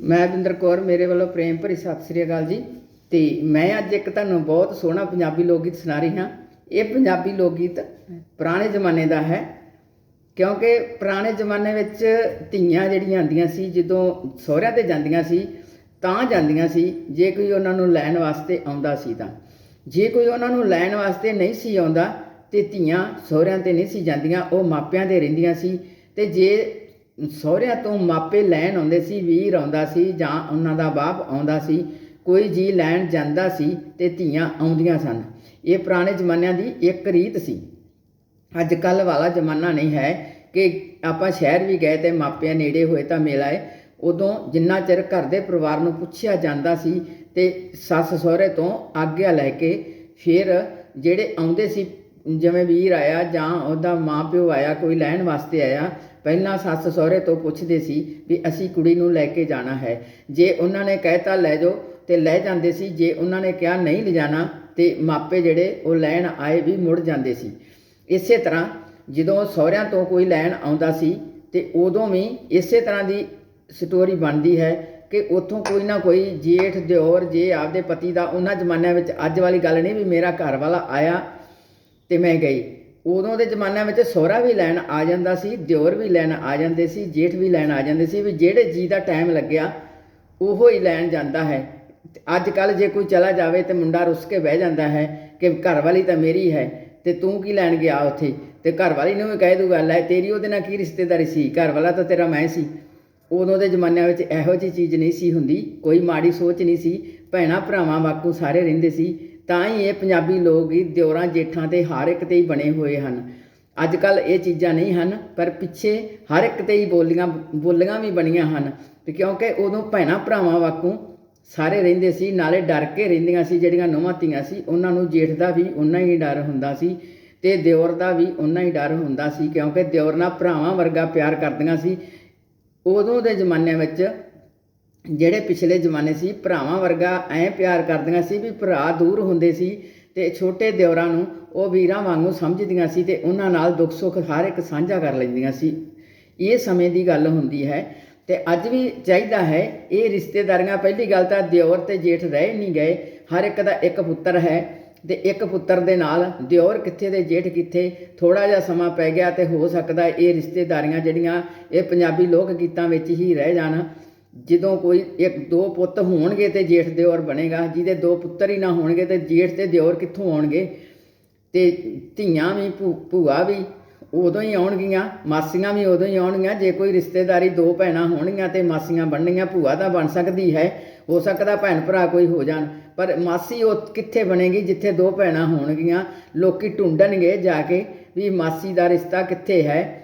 ਮੈਂ ਬਿੰਦਰ ਕੌਰ, ਮੇਰੇ ਵੱਲੋਂ ਪ੍ਰੇਮ ਭਰੀ ਸਤਿ ਸ੍ਰੀ ਅਕਾਲ ਜੀ। ਤੇ ਮੈਂ ਅੱਜ ਇੱਕ ਤੁਹਾਨੂੰ ਬਹੁਤ ਸੋਹਣਾ ਪੰਜਾਬੀ ਲੋਕ ਗੀਤ ਸੁਣਾ ਰਹੀ ਹਾਂ। ਇਹ ਪੰਜਾਬੀ ਲੋਕ ਗੀਤ ਪੁਰਾਣੇ ਜ਼ਮਾਨੇ ਦਾ ਹੈ, ਕਿਉਂਕਿ ਪੁਰਾਣੇ ਜ਼ਮਾਨੇ ਵਿੱਚ ਧੀਆਂ ਜਿਹੜੀਆਂ ਆਉਂਦੀਆਂ ਸੀ, ਜਦੋਂ ਸਹੁਰਿਆਂ ਤੇ ਜਾਂਦੀਆਂ ਸੀ, ਤਾਂ ਜਾਂਦੀਆਂ ਸੀ, ਜੇ ਕੋਈ ਉਹਨਾਂ ਨੂੰ ਲੈਣ ਵਾਸਤੇ ਆਉਂਦਾ ਸੀ ਤਾਂ। ਜੇ ਕੋਈ ਉਹਨਾਂ ਨੂੰ ਲੈਣ ਵਾਸਤੇ ਨਹੀਂ ਸੀ ਆਉਂਦਾ, ਤੇ ਧੀਆਂ ਸਹੁਰਿਆਂ ਤੇ ਨਹੀਂ ਸੀ ਜਾਂਦੀਆਂ, ਉਹ ਮਾਪਿਆਂ ਦੇ ਰਹਿੰਦੀਆਂ ਸੀ। ਤੇ ਜੇ ਸਹੁਰਿਆਂ ਤੋਂ ਮਾਪੇ ਲੈਣ ਆਉਂਦੇ ਸੀ, ਵੀਰ ਆਉਂਦਾ ਸੀ ਜਾਂ ਉਹਨਾਂ ਦਾ ਬਾਪ ਆਉਂਦਾ ਸੀ, ਕੋਈ ਜੀ ਲੈਣ ਜਾਂਦਾ ਸੀ ਤੇ ਧੀਆਂ ਆਉਂਦੀਆਂ ਸਨ। ਇਹ ਪੁਰਾਣੇ ਜ਼ਮਾਨਿਆਂ ਦੀ ਇੱਕ ਰੀਤ ਸੀ। ਅੱਜ ਕੱਲ ਵਾਲਾ ਜ਼ਮਾਨਾ ਨਹੀਂ ਹੈ ਕਿ ਆਪਾਂ ਸ਼ਹਿਰ ਵੀ ਗਏ ਤੇ ਮਾਪਿਆਂ ਨੇੜੇ ਹੋਏ ਤਾਂ ਮਿਲ ਆਏ ਉਦੋਂ ਜਿੰਨਾ ਚਿਰ ਘਰ ਦੇ ਪਰਿਵਾਰ ਨੂੰ ਪੁੱਛਿਆ ਜਾਂਦਾ ਸੀ ਤੇ ਸੱਸ ਸਹੁਰੇ ਤੋਂ ਆਗਿਆ ਲੈ ਕੇ ਫਿਰ ਜਿਹੜੇ ਆਉਂਦੇ ਸੀ ਜਿਵੇਂ ਵੀਰ ਆਇਆ ਜਾਂ ਉਹਦਾ ਮਾਂ ਪਿਓ ਆਇਆ, ਕੋਈ ਲੈਣ ਵਾਸਤੇ ਆਇਆ, ਪਹਿਲਾਂ ਸੱਸ ਸਹੁਰੇ ਤੋਂ ਪੁੱਛਦੇ ਸੀ ਵੀ ਅਸੀਂ ਕੁੜੀ ਨੂੰ ਲੈ ਕੇ ਜਾਣਾ ਹੈ। ਜੇ ਉਹਨਾਂ ਨੇ ਕਹਿਤਾ ਲੈ ਜਾਓ ਤੇ ਲੈ ਜਾਂਦੇ ਸੀ, ਜੇ ਉਹਨਾਂ ਨੇ ਕਿਹਾ ਨਹੀਂ ਲਿਜਾਣਾ ਤੇ ਮਾਪੇ ਜਿਹੜੇ ਉਹ ਲੈਣ ਆਏ ਵੀ ਮੁੜ ਜਾਂਦੇ ਸੀ। ਇਸੇ ਤਰ੍ਹਾਂ ਜਦੋਂ ਸਹੁਰਿਆਂ ਤੋਂ ਕੋਈ ਲੈਣ ਆਉਂਦਾ ਸੀ ਤੇ ਉਦੋਂ ਵੀ ਇਸੇ ਤਰ੍ਹਾਂ ਦੀ ਸਟੋਰੀ ਬਣਦੀ ਹੈ ਕਿ ਉੱਥੋਂ ਕੋਈ ਨਾ ਕੋਈ ਜੇਠ ਦਿਓਰ, ਜੇ ਆਪਦੇ ਪਤੀ ਦਾ ਉਹਨਾਂ ਜ਼ਮਾਨਿਆਂ ਵਿੱਚ ਅੱਜ ਵਾਲੀ ਗੱਲ ਨਹੀਂ ਵੀ ਮੇਰਾ ਘਰ ਵਾਲਾ ਆਇਆ ਤੇ ਮੈਂ ਗਈ। ਉਦੋਂ ਦੇ ਜ਼ਮਾਨਿਆਂ ਵਿੱਚ ਸਹੁਰਾ ਵੀ ਲੈਣ ਆ ਜਾਂਦਾ ਸੀ, ਦਿਓਰ ਵੀ ਲੈਣ ਆ ਜਾਂਦੇ ਸੀ, ਜੇਠ ਵੀ ਲੈਣ ਆ ਜਾਂਦੇ ਸੀ, ਵੀ ਜਿਹੜੇ ਜੀ ਦਾ ਟਾਈਮ ਲੱਗਿਆ, ਉਹੋ ਹੀ ਲੈਣ ਜਾਂਦਾ ਹੈ। ਅੱਜ ਕੱਲ ਜੇ ਕੋਈ ਚਲਾ ਜਾਵੇ ਤੇ ਮੁੰਡਾ ਰੁੱਸ ਕੇ ਬਹਿ ਜਾਂਦਾ ਹੈ ਕਿ ਘਰ ਵਾਲੀ ਤਾਂ ਮੇਰੀ ਹੈ, ਤੇ ਤੂੰ ਕੀ ਲੈਣ ਗਿਆ ਉੱਥੇ? ਤੇ ਘਰ ਵਾਲੀ ਨੂੰ ਵੀ ਕਹਿ ਦੂੰ ਗੱਲ ਹੈ, ਤੇਰੀ ਉਹਦੇ ਨਾਲ ਕੀ ਰਿਸ਼ਤੇਦਾਰੀ ਸੀ? ਘਰ ਵਾਲਾ ਤਾਂ ਤੇਰਾ ਮੈਂ ਸੀ। ਉਦੋਂ ਦੇ ਜ਼ਮਾਨਿਆਂ ਵਿੱਚ ਇਹੋ ਜਿਹੀ ਚੀਜ਼ ਨਹੀਂ ਸੀ ਹੁੰਦੀ, ਕੋਈ ਮਾੜੀ ਸੋਚ ਨਹੀਂ ਸੀ, ਭੈਣਾ ਭਰਾਵਾਂ ਵਾਂਗੂ ਸਾਰੇ ਰਹਿੰਦੇ ਸੀ। ਤਾਂ ਹੀ ਇਹ ਪੰਜਾਬੀ ਲੋਕ ਗੀਤ ਦਿਓਰਾਂ, ਜੇਠਾਂ ਤੇ ਹਰ ਇੱਕ ਤੇ ਹੀ ਬਣੇ ਹੋਏ ਹਨ। ਅੱਜ ਕੱਲ ਇਹ ਚੀਜ਼ਾਂ ਨਹੀਂ ਹਨ, ਪਰ ਪਿੱਛੇ ਹਰ ਇੱਕ ਤੇ ਹੀ ਬੋਲੀਆਂ ਬੋਲੀਆਂ ਵੀ ਬਣੀਆਂ ਹਨ। ਤੇ ਕਿਉਂਕਿ ਉਦੋਂ ਭੈਣਾ ਭਰਾਵਾਂ ਵਾਂਗੂ ਸਾਰੇ ਰਹਿੰਦੇ ਸੀ, ਨਾਲੇ ਡਰ ਕੇ ਰਹਿੰਦੀਆਂ ਸੀ, ਜਿਹੜੀਆਂ ਨੌਵਾਂ ਧੀਆਂ ਸੀ, ਉਹਨਾਂ ਨੂੰ ਜੇਠ ਦਾ ਵੀ ਉਨਾ ਹੀ ਡਰ ਹੁੰਦਾ ਸੀ ਤੇ ਦਿਓਰ ਦਾ ਵੀ ਉਨਾ ਹੀ ਡਰ ਹੁੰਦਾ ਸੀ। ਕਿਉਂਕਿ ਦਿਓਰ ਨਾਲ ਭਰਾਵਾਂ ਵਰਗਾ ਪਿਆਰ ਕਰਦੀਆਂ ਸੀ। ਉਦੋਂ ਦੇ ਜ਼ਮਾਨਿਆਂ ਵਿੱਚ ਜਿਹੜੇ ਪਿਛਲੇ ਜ਼ਮਾਨੇ ਸੀ, ਭਰਾਵਾਂ ਵਰਗਾ ਐ ਪਿਆਰ ਕਰਦੀਆਂ ਸੀ ਵੀ ਭਰਾ ਦੂਰ ਹੁੰਦੇ ਸੀ ਤੇ ਛੋਟੇ ਦਿਓਰਾਂ ਨੂੰ ਉਹ ਵੀਰਾਂ ਵਾਂਗੂ ਸਮਝਦੀਆਂ ਸੀ ਤੇ ਉਹਨਾਂ ਨਾਲ ਦੁੱਖ ਸੁੱਖ ਹਰ ਇੱਕ ਸਾਂਝਾ ਕਰ ਲੈਂਦੀਆਂ ਸੀ। ਇਹ ਸਮੇਂ ਦੀ ਗੱਲ ਹੁੰਦੀ ਹੈ ਤੇ ਅੱਜ ਵੀ ਚਾਹੀਦਾ ਹੈ, ਇਹ ਰਿਸ਼ਤੇਦਾਰੀਆਂ ਪਹਿਲੀ ਗੱਲ ਤਾਂ ਦਿਓਰ ਤੇ ਜੇਠ ਰਹਿ ਨਹੀਂ ਗਏ, ਹਰ ਇੱਕ ਦਾ ਇੱਕ ਪੁੱਤਰ ਹੈ ਤੇ ਇੱਕ ਪੁੱਤਰ ਦੇ ਨਾਲ ਦਿਓਰ ਕਿੱਥੇ ਤੇ ਜੇਠ ਕਿੱਥੇ ਥੋੜਾ ਜਿਹਾ ਸਮਾਂ ਪੈ ਗਿਆ ਤੇ ਹੋ ਸਕਦਾ ਇਹ ਰਿਸ਼ਤੇਦਾਰੀਆਂ ਜਿਹੜੀਆਂ ਇਹ ਪੰਜਾਬੀ ਲੋਕ ਗੀਤਾਂ ਵਿੱਚ ਹੀ ਰਹਿ ਜਾਣ। ਜਦੋਂ ਕੋਈ ਇੱਕ ਦੋ ਪੁੱਤ ਹੋਣਗੇ ਤੇ ਜੇਠ ਦਿਓਰ ਬਣੇਗਾ, ਜਿਹਦੇ ਦੋ ਪੁੱਤਰ ਹੀ ਨਾ ਹੋਣਗੇ ਤੇ ਜੇਠ ਤੇ ਦਿਓਰ ਕਿੱਥੋਂ ਆਉਣਗੇ? ਤੇ ਧੀਆਂ ਵੀ, ਭੂ- ਭੂਆ ਵੀ ਉਦੋਂ ਹੀ ਆਉਣਗੀਆਂ, ਮਾਸੀਆਂ ਵੀ ਉਦੋਂ ਹੀ ਆਉਣਗੀਆਂ। ਜੇ ਕੋਈ ਰਿਸ਼ਤੇਦਾਰੀ ਦੋ ਭੈਣਾਂ ਹੋਣਗੀਆਂ ਤੇ ਮਾਸੀਆਂ ਬਣਨੀਆਂ, ਭੂਆ ਤਾਂ ਬਣ ਸਕਦੀ ਹੈ, ਹੋ ਸਕਦਾ ਭੈਣ ਭਰਾ ਕੋਈ ਹੋ ਜਾਣ। ਪਰ ਮਾਸੀ ਉਹ ਕਿੱਥੇ ਬਣੇਗੀ ਜਿੱਥੇ ਦੋ ਭੈਣਾਂ ਹੋਣਗੀਆਂ? ਲੋਕੀ ਢੂੰਡਣਗੇ ਜਾ ਕੇ ਵੀ ਮਾਸੀ ਦਾ ਰਿਸ਼ਤਾ ਕਿੱਥੇ ਹੈ?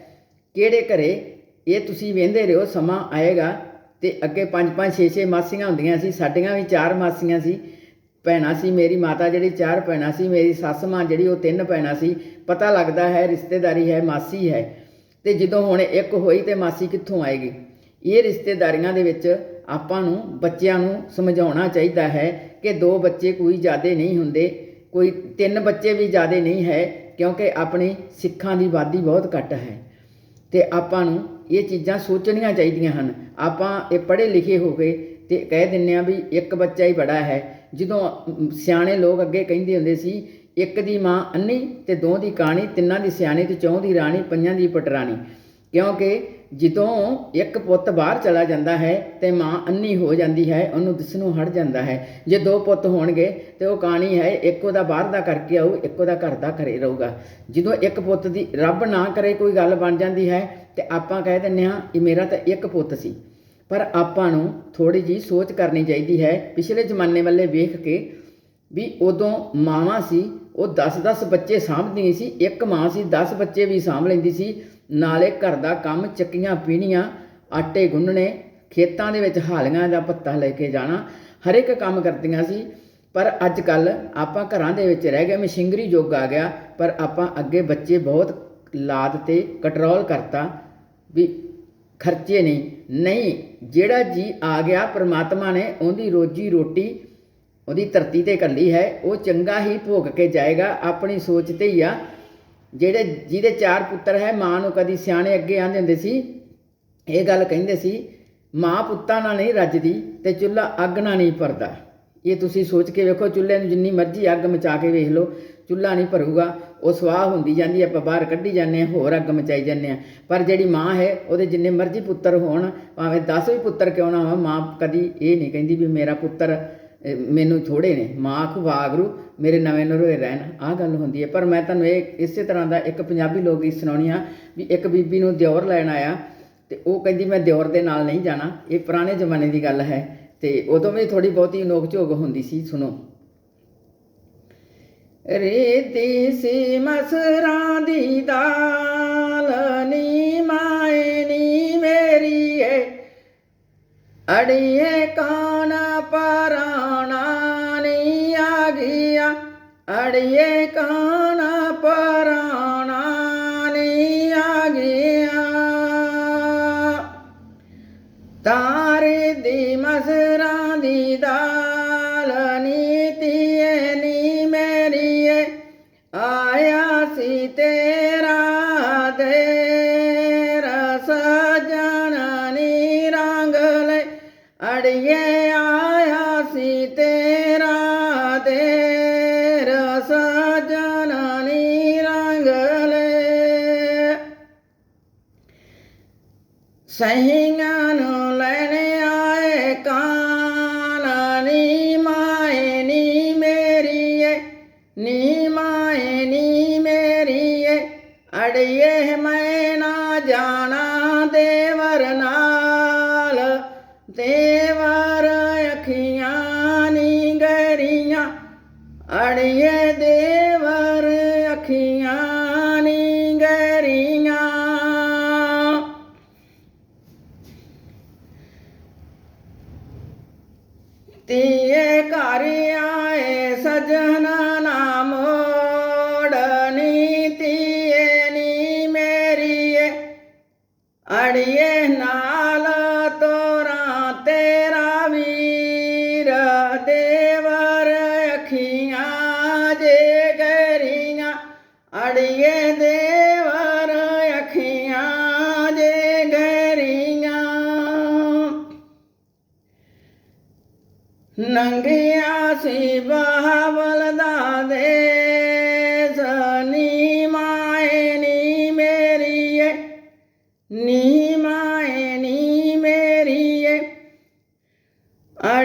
ਕਿਹੜੇ ਘਰੇ? ਇਹ ਤੁਸੀਂ ਵੇਂਦੇ ਰਹੋ, ਸਮਾਂ ਆਏਗਾ। ਤੇ ਅੱਗੇ ਪੰਜ ਪੰਜ, ਛੇ ਛੇ ਮਾਸੀਆਂ ਹੁੰਦੀਆਂ ਸੀ, ਸਾਡੀਆਂ ਵੀ ਚਾਰ ਮਾਸੀਆਂ ਸੀ। ਭੈਣਾਂ ਸੀ ਮੇਰੀ, ਮਾਤਾ ਜਿਹੜੀ ਚਾਰ ਭੈਣਾਂ ਸੀ, ਮੇਰੀ ਸੱਸ ਮਾਂ ਜਿਹੜੀ ਉਹ ਤਿੰਨ ਭੈਣਾਂ ਸੀ। ਪਤਾ ਲੱਗਦਾ ਹੈ, ਰਿਸ਼ਤੇਦਾਰੀ ਹੈ, ਮਾਸੀ ਹੈ। ਤੇ ਜਦੋਂ ਹੁਣ ਇੱਕ ਹੋਈ ਤੇ ਮਾਸੀ ਕਿੱਥੋਂ ਆਏਗੀ? ਇਹ ਰਿਸ਼ਤੇਦਾਰੀਆਂ ਦੇ ਵਿੱਚ ਆਪਾਂ ਨੂੰ, ਬੱਚਿਆਂ ਨੂੰ ਸਮਝਾਉਣਾ ਚਾਹੀਦਾ ਹੈ ਕਿ ਦੋ ਬੱਚੇ ਕੋਈ ਜ਼ਿਆਦੇ ਨਹੀਂ ਹੁੰਦੇ, ਕੋਈ ਤਿੰਨ ਬੱਚੇ ਵੀ ਜ਼ਿਆਦੇ ਨਹੀਂ ਹੈ, ਕਿਉਂਕਿ ਆਪਣੀ ਸਿੱਖਾਂ ਦੀ ਆਬਾਦੀ ਬਹੁਤ ਘੱਟ ਹੈ। ਤੇ ਆਪਾਂ ਨੂੰ ਇਹ ਚੀਜ਼ਾਂ ਸੋਚਣੀਆਂ ਚਾਹੀਦੀਆਂ ਹਨ। ਆਪਾਂ ਇਹ ਪੜ੍ਹੇ ਲਿਖੇ ਹੋ ਗਏ ਤੇ ਕਹਿ ਦਿੰਨੇ ਆ ਵੀ ਇੱਕ ਬੱਚਾ ਹੀ ਬੜਾ ਹੈ। ਜਦੋਂ ਸਿਆਣੇ ਲੋਕ ਅੱਗੇ ਕਹਿੰਦੇ ਹੁੰਦੇ ਸੀ, ਇੱਕ ਦੀ ਮਾਂ ਅੰਨੀ ਤੇ ਦੋ ਦੀ ਕਾਣੀ, ਤਿੰਨਾਂ ਦੀ ਸਿਆਣੀ ਤੇ ਚੌਂ ਦੀ ਰਾਣੀ, ਪੰਜਾਂ ਦੀ ਪਟਰਾਣੀ ਕਿਉਂਕਿ ਜਦੋਂ ਇੱਕ ਪੁੱਤ ਬਾਹਰ ਚਲਾ ਜਾਂਦਾ ਹੈ ਤੇ ਮਾਂ ਅੰਨੀ ਹੋ ਜਾਂਦੀ ਹੈ, ਉਹਨੂੰ ਦਿਸਣੋਂ ਹਟ ਜਾਂਦਾ ਹੈ। ਜੇ ਦੋ ਪੁੱਤ ਹੋਣਗੇ ਤੇ ਉਹ ਕਹਾਣੀ ਹੈ, ਇੱਕ ਉਹਦਾ ਬਾਹਰ ਦਾ ਕਰਕੇ ਆਊ, ਇੱਕ ਉਹਦਾ ਘਰ ਦਾ ਘਰੇ ਰਹੂਗਾ। ਜਦੋਂ ਇੱਕ ਪੁੱਤ ਦੀ ਰੱਬ ਨਾ ਕਰੇ, ਕੋਈ ਗੱਲ ਬਣ ਜਾਂਦੀ ਹੈ ਤੇ ਆਪਾਂ ਕਹਿ ਦਿੰਨੇ ਹਾਂ ਇਹ ਮੇਰਾ ਤਾਂ ਇੱਕ ਪੁੱਤ ਸੀ। ਪਰ ਆਪਾਂ ਨੂੰ ਥੋੜੀ ਜੀ ਸੋਚ ਕਰਨੀ ਚਾਹੀਦੀ ਹੈ। ਪਿਛਲੇ ਜ਼ਮਾਨੇ ਵੱਲੇ ਵੇਖ ਕੇ ਵੀ ਉਦੋਂ ਮਾਵਾਂ ਸੀ, ਉਹ 10-10 ਬੱਚੇ ਸਾਂਭਦੀਆਂ ਸੀ, ਇੱਕ ਮਾਂ ਸੀ 10 ਬੱਚੇ ਵੀ ਸਾਂਭ ਲੈਂਦੀ ਸੀ। ਨਾਲੇ ਘਰ ਦਾ ਕੰਮ ਚੱਕੀਆਂ ਪੀਣੀਆਂ, ਆਟੇ ਗੁੰਨਣੇ, ਖੇਤਾਂ ਦੇ ਵਿੱਚ ਹਾਲੀਆਂ ਦਾ ਪੱਤਾ ਲੈ ਕੇ ਜਾਣਾ ਹਰ ਇੱਕ ਕੰਮ ਕਰਦੀਆਂ ਸੀ। ਪਰ ਅੱਜ ਕੱਲ ਆਪਾਂ ਘਰਾਂ ਦੇ ਵਿੱਚ ਰਹਿ ਗਏ, ਮਸ਼ੀਨਰੀ ਯੁੱਗ ਆ ਗਿਆ, ਪਰ ਆਪਾਂ ਅੱਗੇ ਬੱਚੇ ਬਹੁਤ ਲਾਦ ਤੇ ਕੰਟਰੋਲ ਕਰਤਾ ਵੀ ਖਰਚੇ ਨਹੀਂ। ਨਹੀਂ, ਜਿਹੜਾ ਜੀ ਆ ਗਿਆ, ਪ੍ਰਮਾਤਮਾ ਨੇ ਉਹਦੀ ਰੋਜੀ ਰੋਟੀ, ਉਹਦੀ ਧਰਤੀ ਤੇ ਕੱਲੀ ਹੈ, ਉਹ ਚੰਗਾ ਹੀ ਭੋਗ ਕੇ ਜਾਏਗਾ, ਆਪਣੀ ਸੋਚ ਤੇ ਹੀ ਆ। ਜਿਹੜੇ ਜਿਹਦੇ ਚਾਰ ਪੁੱਤਰ ਹੈ, ਮਾਂ ਨੂੰ ਕਦੀ ਸਿਆਣੇ ਅੱਗੇ ਆਂਦੇ ਹੁੰਦੇ ਸੀ। ਇਹ ਗੱਲ ਕਹਿੰਦੇ ਸੀ, ਮਾਂ ਪੁੱਤਾਂ ਨਾਲ ਨਹੀਂ ਰੱਜਦੀ ਤੇ ਚੁੱਲ੍ਹਾ ਅੱਗ ਨਾਲ ਨਹੀਂ ਭਰਦਾ। ਇਹ ਤੁਸੀਂ ਸੋਚ ਕੇ ਵੇਖੋ, ਚੁੱਲ੍ਹੇ ਨੂੰ ਜਿੰਨੀ ਮਰਜ਼ੀ ਅੱਗ ਮਚਾ ਕੇ ਵੇਖ ਲਓ, ਚੁੱਲ੍ਹਾ ਨਹੀਂ ਭਰੂਗਾ, ਉਹ ਸਵਾਹ ਹੁੰਦੀ ਜਾਂਦੀ ਆਪਾਂ ਬਾਹਰ ਕੱਢੀ ਜਾਂਦੇ ਹਾਂ, ਹੋਰ ਅੱਗ ਮਚਾਈ ਜਾਂਦੇ ਹਾਂ। ਪਰ ਜਿਹੜੀ ਮਾਂ ਹੈ, ਉਹਦੇ ਜਿੰਨੇ ਮਰਜ਼ੀ ਪੁੱਤਰ ਹੋਣ, ਭਾਵੇਂ 10 ਵੀ ਪੁੱਤਰ ਕਿਉਂ ਨਾ ਹੋਣ, ਮਾਂ ਕਦੀ ਇਹ ਨਹੀਂ ਕਹਿੰਦੀ ਵੀ ਮੇਰਾ ਪੁੱਤਰ ਮੈਨੂੰ ਥੋੜੇ ਨੇ। ਮਾਂ ਆਖ ਵਾਗਰੂ ਮੇਰੇ ਨਵੇਂ ਨਰੋਏ ਰਹਿਣ। ਆਹ ਗੱਲ ਹੁੰਦੀ ਹੈ। ਪਰ ਮੈਂ ਤੁਹਾਨੂੰ ਇਹ, ਇਸੇ ਤਰ੍ਹਾਂ ਦਾ ਇੱਕ ਪੰਜਾਬੀ ਲੋਕ ਗੀਤ ਸੁਣਾਉਣੀ ਆ ਵੀ ਇੱਕ ਬੀਬੀ ਨੂੰ ਦਿਓਰ ਲੈਣ ਆਇਆ ਤੇ ਉਹ ਕਹਿੰਦੀ, ਮੈਂ ਦਿਓਰ ਦੇ ਨਾਲ ਨਹੀਂ ਜਾਣਾ। ਇਹ ਪੁਰਾਣੇ ਜ਼ਮਾਨੇ ਦੀ ਗੱਲ ਹੈ ਤੇ ਉਦੋਂ ਵੀ ਥੋੜੀ ਬਹੁਤੀ ਨੋਕ ਝੋਕ ਹੁੰਦੀ ਸੀ, ਸੁਣੋ। ਰੇਤੀ ਸੀ ਮਸਰਾਂ ਦੀ ਦਾਲ ਨੀ ਮਾਏ ਨੀ ਮੇਰੀ ਏ ਅੜੀਏ ਕਾਨ ਪਰਾਣਾ ਅੜੀਏ ਕਾਨ ਪਰਾਣਾ ਨੀ ਆ ਤਾਰੇ ਦੀ ਮਸਰਾਂ ਦੀ ਦਾਲ ਨੀਤੀਏ ਨੀ ਮੇਰੀਏ, ਆਇਆ ਸੀ ਤੇਰਾ ਦੇ ਰਸ ਨੀ ਰੰਗ ਲੈ, ਅੜੀਏ ਆਇਆ ਸੀ ਤੇਰਾ ਸਹੀਆਂ ਨੂੰ ਲੈਣ ਆਏ, ਕਾਨ ਨੀ ਮਾਏ, ਨੀ ਮੇਰੀ ਮੇਰੀਏ, ਨੀ ਮਾਏ, ਨੀ ਮੇਰੀਏ। ਅੜੀਏ ਮੈਂ ਨਾ ਜਾਣਾ ਦੇਵਰ ਨਾਲ ਦੇਵਾ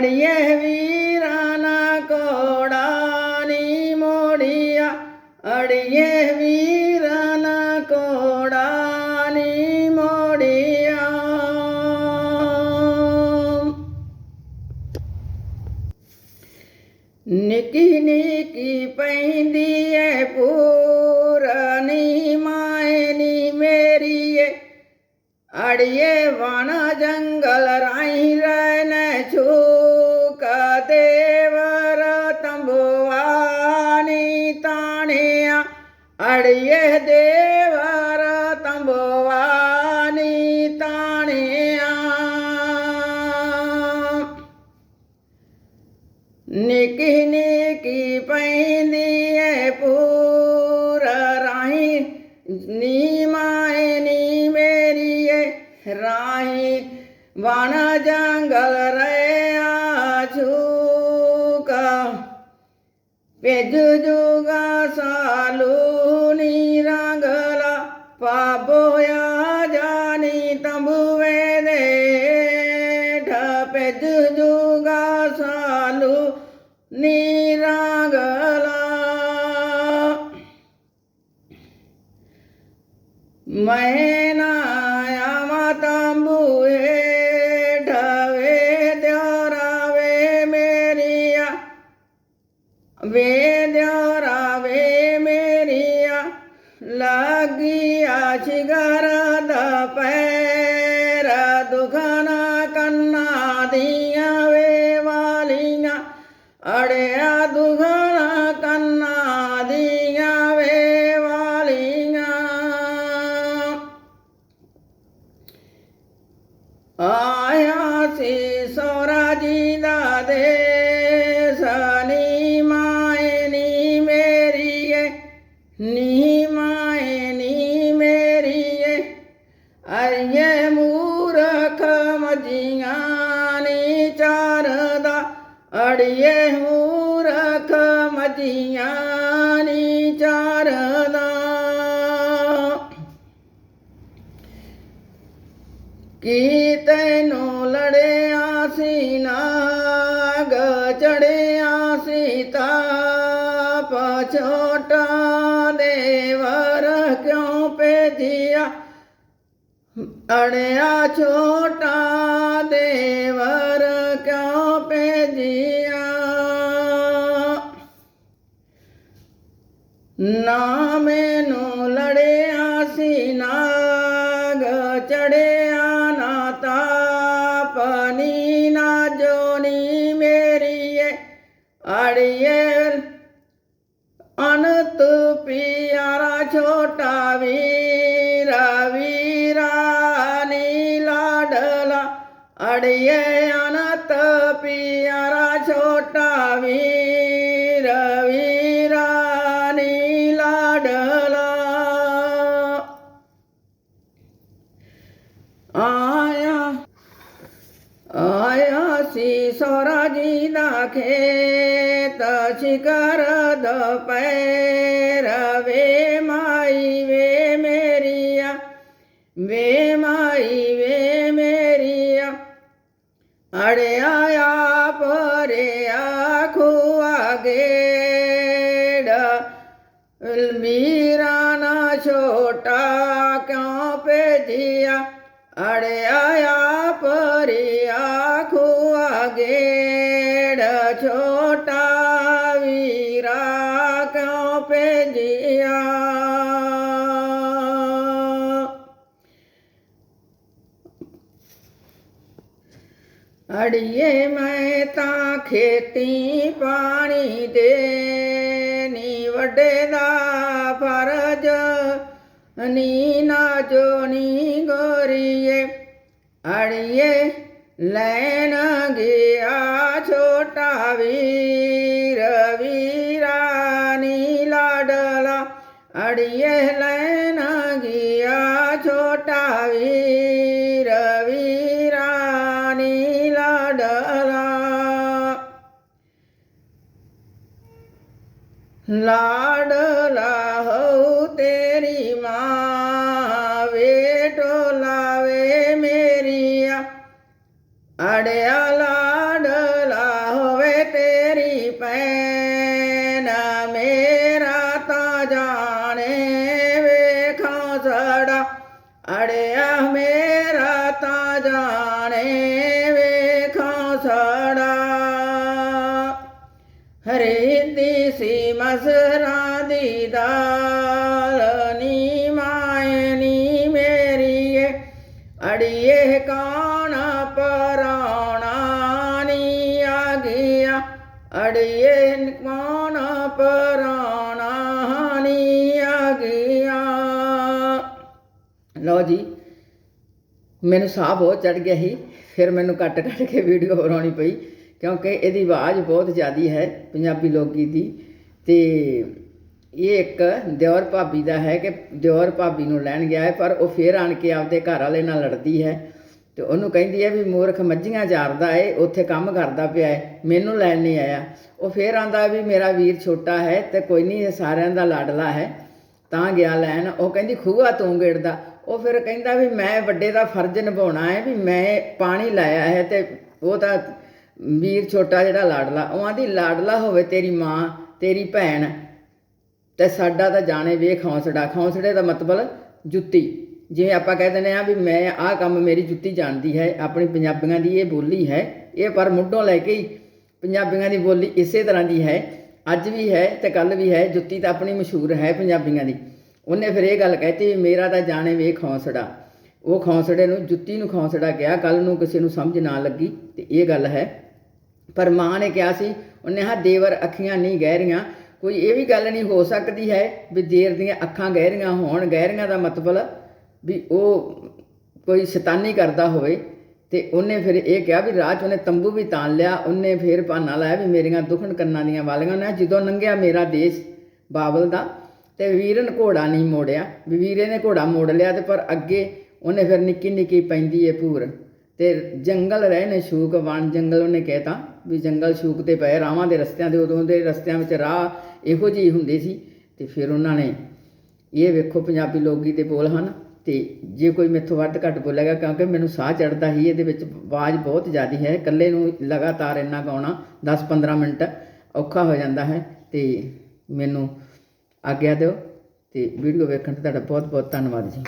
ਅੜੀਏ ਵੀਰਾਂ ਨਾ ਕੋੜਾ ਨੀ ਮੋੜੀਆ। ਅੜੀਏ ਵੀਰਾਂ ਨਾ ਕੋੜਾ ਨੀ ਮੋੜੀਆ। ਨਿੱਕੀ ਨਿੱਕੀ ਪੈਂਦੀ ਏ ਪੂਰਨੀ ਮਾਏ ਨੀ ਮੇਰੀਏ। ਮੇਰੀਏ ਰਾਹੀ ਵਣ ਜੰਗਲ ਰਿਆ ਛੂਕਾ ਭੇਜ ਜੁਗਾ ਸਾਲੂ ਨੀ ਰੰਗਲਾ ਪਾਬੋਇਆ ਜਾਨੀ ਤੰਬੂਏ ਦੇ ਢਪੇਜ ਜੁਗਾ ਸਾਲੂ ਨੀ ਕੀ ਤੈਨੂੰ ਲੜਿਆ ਸੀ, ਨਾਗ ਚੜਿਆ ਸੀ ਤਾਪ, ਛੋਟਾ ਦੇਵਰ ਕਿਉਂ ਭੇਜਿਆ? ਅੜਿਆ ਛੋਟਾ ਦੇਵਰ ਕਿਉਂ ਭੇਜਿਆ? ਨਾ ਮੈਨੂੰ ਲੜਿਆ ਸੀ, ਨਾਗ ਚੜਿਆ ਪਿਆਰਾ ਛੋਟਾ ਵੀਰਾ ਵੀਰਾ ਨੀ ਲਾਡਲਾ, ਅੜੀਏ ਅਨੰਤ ਪਿਆਰਾ ਛੋਟਾ ਵੀਰ ਵੀਰਾ ਨੀ ਲਾਡਲਾ। ਆਇਆ ਆਇਆ ਸੀ ਸੋਰਾ ਜੀ ਦਾ ਖੇਤ ਵੇ ਮਾਈ ਵੇ ਮੇਰੀਆ। ਅੜਿਆ ਆਪ ਰਿਆ ਖੁਆ ਗੇੜ। ਮੀਰਾ ਨਾ ਛੋਟਾ ਕਿਉਂ ਭੇਜਿਆ? ਅੜਿਆ ਅੜੀਏ ਮੈਂ ਤਾਂ ਖੇਤੀ ਪਾਣੀ ਦੇ ਨੀ ਵੱਡੇ ਦਾ ਫਰਜ਼, ਨੀ ਨਾ ਜੋ ਨੀ ਗੋਰੀਏ। ਅੜੀਏ ਲੈਣ ਗਿਆ ਛੋਟਾ ਵੀ ਲਾਡਲਾ ਹੋ ਤੇਰੀ ਮਾਂ ਵੇ ਟੋਲਾਵੇ ਮੇਰੀਆ। ਅੜਿਆ ਲਾਡਲਾ ਹੋਵੇ ਤੇਰੀ ਭੈਣ, ਮੇਰਾ ਤਾਂ ਜਾਣੇ ਵੇਖਾਂ ਸੜਾ। ਅੜਿਆ ਮੇਰਾ ਤਾਂ ਜਾਣੇ ਵੇਖਾਂ ਸੜਾ। ਹਰਿੰਦੀ ਸੀ ਮਸਰਾਂ ਦੀ ਦਾਲ ਨੀ ਮਾਏ, ਨੀ ਮੇਰੀਏ। ਅੜੀਏ ਕਾਣ ਪਰਾਣਾ ਨੀ ਆ ਗਿਆ ਅੜੀਏ ਕਾਣ ਪਰਾਣਾ ਨੀ ਆ ਗਿਆ ਲਓ ਜੀ, ਮੈਨੂੰ ਸਾਹ ਬਹੁਤ ਚੜ ਗਿਆ ਸੀ, ਫਿਰ ਮੈਨੂੰ ਕੱਟ ਕੱਟ ਕੇ ਵੀਡੀਓ ਬਣਾਉਣੀ ਪਈ, ਕਿਉਂਕਿ ਇਹਦੀ ਆਵਾਜ਼ ਬਹੁਤ ਜ਼ਿਆਦੀ ਹੈ ਪੰਜਾਬੀ ਲੋਕ ਗੀਤ ਦੀ। ਅਤੇ ਇਹ ਇੱਕ ਦਿਓਰ ਭਾਬੀ ਦਾ ਹੈ ਕਿ ਦਿਓਰ ਭਾਬੀ ਨੂੰ ਲੈਣ ਗਿਆ ਹੈ, ਪਰ ਉਹ ਫਿਰ ਆਣ ਕੇ ਆਪਦੇ ਘਰ ਵਾਲੇ ਨਾਲ ਲੜਦੀ ਹੈ ਅਤੇ ਉਹਨੂੰ ਕਹਿੰਦੀ ਹੈ ਵੀ ਮੂਰਖ ਮੱਝੀਆਂ ਚਾਰਦਾ ਏ, ਉੱਥੇ ਕੰਮ ਕਰਦਾ ਪਿਆ ਹੈ ਮੈਨੂੰ ਲੈਣ ਨਹੀਂ ਆਇਆ। ਉਹ ਫਿਰ ਆਂਦਾ ਵੀ ਮੇਰਾ ਵੀਰ ਛੋਟਾ ਹੈ ਤੇ ਕੋਈ ਨਹੀਂ, ਇਹ ਸਾਰਿਆਂ ਦਾ ਲਾਡਲਾ ਹੈ, ਤਾਂ ਗਿਆ ਲੈਣ। ਉਹ ਕਹਿੰਦੀ, ਖੂਹਾ ਤੂੰ ਗੇੜਦਾ। ਉਹ ਫਿਰ ਕਹਿੰਦਾ ਵੀ ਮੈਂ ਵੱਡੇ ਦਾ ਫਰਜ਼ ਨਿਭਾਉਣਾ ਹੈ ਵੀ ਮੈਂ ਪਾਣੀ ਲਾਇਆ ਹੈ ਤੇ ਉਹ ਤਾਂ ਵੀਰ ਛੋਟਾ ਜਿਹੜਾ ਲਾਡਲਾ, ਉਹ ਆਂਦੀ, ਲਾਡਲਾ ਹੋਵੇ ਤੇਰੀ ਮਾਂ ਤੇਰੀ ਭੈਣ ਤੇ ਸਾਡਾ ਤਾਂ ਜਾਣੇ ਵੇਖ ਹੌਂਸੜਾ ਹੌਂਸੜੇ ਦਾ ਮਤਲਬ ਜੁੱਤੀ। ਜਿਵੇਂ ਆਪਾਂ ਕਹਿ ਦਿੰਦੇ ਆ ਵੀ ਮੈਂ ਆਹ ਕੰਮ ਮੇਰੀ ਜੁੱਤੀ ਜਾਣਦੀ ਹੈ, ਆਪਣੀ ਪੰਜਾਬੀਆਂ ਦੀ ਇਹ ਬੋਲੀ ਹੈ, ਇਹ ਪਰ ਮੁੱਢੋਂ ਲੈ ਕੇ ਹੀ ਪੰਜਾਬੀਆਂ ਦੀ ਬੋਲੀ ਇਸੇ ਤਰ੍ਹਾਂ ਦੀ ਹੈ। ਅੱਜ ਵੀ ਹੈ ਤੇ ਕੱਲ ਵੀ ਹੈ, ਜੁੱਤੀ ਤਾਂ ਆਪਣੀ ਮਸ਼ਹੂਰ ਹੈ ਪੰਜਾਬੀਆਂ ਦੀ। ਉਹਨੇ ਫਿਰ ਇਹ ਗੱਲ ਕਹਿਤੀ ਵੀ ਮੇਰਾ ਤਾਂ ਜਾਣੇ ਵੇਖ ਹੌਂਸੜਾ ਉਹ ਖੌਂਸੜੇ ਨੂੰ, ਜੁੱਤੀ ਨੂੰ ਖੌਂਸੜਾ ਕਿਹਾ ਕੱਲ ਨੂੰ ਕਿਸੇ ਨੂੰ ਸਮਝ ਨਾ ਲੱਗੀ ਤੇ ਇਹ ਗੱਲ ਹੈ। ਪਰ ਮਾਂ ਨੇ ਕਿਹਾ ਸੀ ਉਹਨੇ ਹਾਂ ਦੇਵਰ ਅੱਖੀਆਂ ਨਹੀਂ ਗਹਿਰੀਆਂ। ਕੋਈ ਇਹ ਵੀ ਗੱਲ ਨਹੀਂ ਹੋ ਸਕਦੀ ਹੈ ਵੀ ਦੇਰ ਦੀਆਂ ਅੱਖਾਂ ਗਹਿਰੀਆਂ ਹੋਣ। ਗਹਿਰੀਆਂ ਦਾ ਮਤਲਬ ਵੀ ਉਹ ਕੋਈ ਸ਼ੈਤਾਨੀ ਕਰਦਾ ਹੋਵੇ। ਤੇ ਉਹਨੇ ਫਿਰ ਇਹ ਕਿਹਾ ਵੀ ਰਾਹ 'ਚ ਉਹਨੇ ਤੰਬੂ ਵੀ ਤਾਨ ਲਿਆ। ਉਹਨੇ ਫਿਰ ਭਾਨਾ ਲਾਇਆ ਵੀ ਮੇਰੀਆਂ ਦੁਖਣ ਕੰਨਾਂ ਦੀਆਂ ਵਾਲੀਆਂ ਨੇ। ਜਦੋਂ ਲੰਘਿਆ ਮੇਰਾ ਦੇਸ਼ ਬਾਬਲ ਦਾ, ਤੇ ਵੀਰਨ ਘੋੜਾ ਨਹੀਂ ਮੋੜਿਆ। ਵੀ ਵੀਰੇ ਨੇ ਘੋੜਾ ਮੋੜ ਲਿਆ ਤੇ ਪਰ ਅੱਗੇ ਉਹਨੇ ਫਿਰ ਨਿੱਕੀ ਨਿੱਕੀ ਪੈਂਦੀ ਏ ਭੂਰ ਤੇ ਜੰਗਲ ਰਹੇ ਨੇ ਸ਼ੂਕ ਵਣ ਜੰਗਲ ਉਹਨੇ ਕਹਿਤਾ ਵੀ ਜੰਗਲ ਸ਼ੂਕ ਤੇ ਪਏ, ਰਾਵਾਂ ਦੇ ਰਸਤਿਆਂ ਦੇ ਉਦੋਂ ਦੇ ਰਸਤਿਆਂ ਵਿੱਚ ਰਾਹ ਇਹੋ ਜਿਹੀ ਹੀ ਹੁੰਦੇ ਸੀ ਤੇ ਫਿਰ ਉਹਨਾਂ ਨੇ ਇਹ ਵੇਖੋ ਪੰਜਾਬੀ ਲੋਕ ਗੀਤ ਦੇ ਬੋਲ ਹਨ ਤੇ ਜੇ ਕੋਈ ਮੇਥੋਂ ਵੱਧ ਘੱਟ ਬੋਲੇਗਾ ਕਿਉਂਕਿ ਮੈਨੂੰ ਸਾਹ ਚੜਦਾ ਹੀ ਇਹਦੇ ਵਿੱਚ ਆਵਾਜ਼ ਬਹੁਤ ਜ਼ਿਆਦੀ ਹੈ, ਇਕੱਲੇ ਨੂੰ ਲਗਾਤਾਰ ਇੰਨਾ ਗਾਉਣਾ 10-15 ਮਿੰਟ ਔਖਾ ਹੋ ਜਾਂਦਾ ਹੈ ਤੇ ਮੈਨੂੰ ਆਗਿਆ ਦਿਓ ਤੇ ਵੀਡੀਓ ਵੇਖਣ ਤੇ ਤੁਹਾਡਾ ਬਹੁਤ ਬਹੁਤ ਧੰਨਵਾਦ ਜੀ।